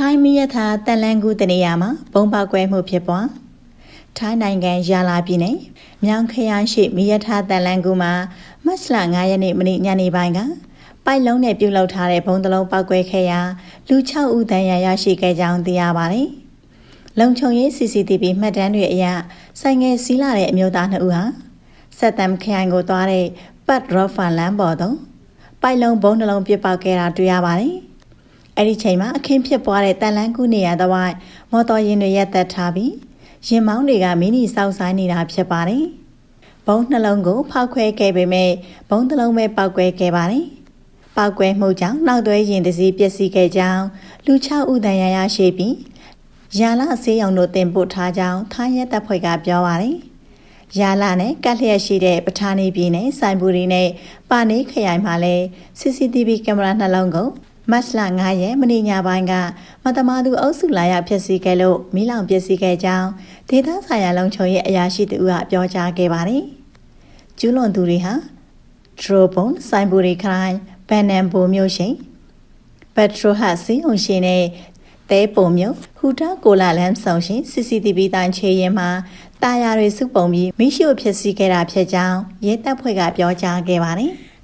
ထိုင်းမီယထာတန်လန်ကူတနေရာမှာဘုံပေါက်ကွဲမှုဖြစ်ပွားထိုင်းနိုင်ငံရာလာပြည်နယ်မြောင်ခရိုင်ရှိမီယထာတန်လန်ကူမှာမတ်လ9ရက်နေ့မနေ့ညနေပိုင်းကပိုက်လုံးနဲ့ပြုတ်လောက်ထားတဲ့ဘုံတလုံးပေါက်ကွဲခဲ့ရာလူ6ဦးတန်ရာရရှိခဲ့ကြောင်းသိရပါတယ်။လုံခြုံရေး CCTV မှတ်တမ်းတွေအရဆိုင်ငယ်စီးလာတဲ့အမျိုးသား2ဦးဟာစက်တမ်ခရိုင်ကိုသွားတဲ့ပတ်ရော့ဖန်လန်ပေါ်သို့ပိုက်လုံးဘုံနှလုံးပစ်ပေါက်ခဲ့တာတွေ့ရပါတယ်။ အဲ့ဒီချိန်မှာအခင်းဖြစ်ပွားတဲ့တန်လန်းကူနေရာတစ်ဝိုက်မော်တော်ယာဉ်တွေရပ်သက်ထားပြီးရင်မောင်းတွေကမင်းကြီးစောက်ဆိုင်နေတာဖြစ်ပါတယ်။ဘုံနှလုံးကိုဖောက်ခွဲခဲ့ပေမဲ့ဘုံတစ်လုံးပဲပောက်ကွဲခဲ့ပါတယ်။ပောက်ကွဲမှုကြောင့်နောက်သွဲရင်တစ်စီးပျက်စီးခဲ့ကြောင်းလူ6ဦးတန်ရာရရှိပြီးရာလဆေးရုံတို့တင်ပို့ထားကြောင်းထိုင်းရဲတပ်ဖွဲ့ကပြောပါတယ်။ရာလာနဲ့ကတ်လျက်ရှိတဲ့ပဌာနီပြည်နယ်စိုင်ပူရီနဲ့ပါနေခရိုင်မှာလည်း CCTV ကင်မရာနှလုံးကို မတ်လ9ရက်မနေ့ညပိုင်းကမတမာသူအုပ်စုလာရောက်ဖျက်ဆီးခဲ့လို့မိလောင်ပျက်စီးခဲ့ကြောင်းဒေသဆိုင်ရာလုံခြုံရေးအရာရှိတူကပြောကြားခဲ့ပါတယ်။ကျူးလွန်သူတွေဟာဒရိုဘွန်စိုင်ပူရီခရိုင်ဘန်နန်ဘူမြို့ရှိပက်ထရိုဟတ်စီုံရှင်နဲ့တဲပုံမြို့ဟူတာကိုလာလမ်ဆောင်ရှင် CCTV တိုင်ချေရင်မှာတာယာတွေစုပုံပြီးမိရှို့ဖြစ်စီခဲ့တာဖြစ်ကြောင်းရဲတပ်ဖွဲ့ကပြောကြားခဲ့ပါတယ်။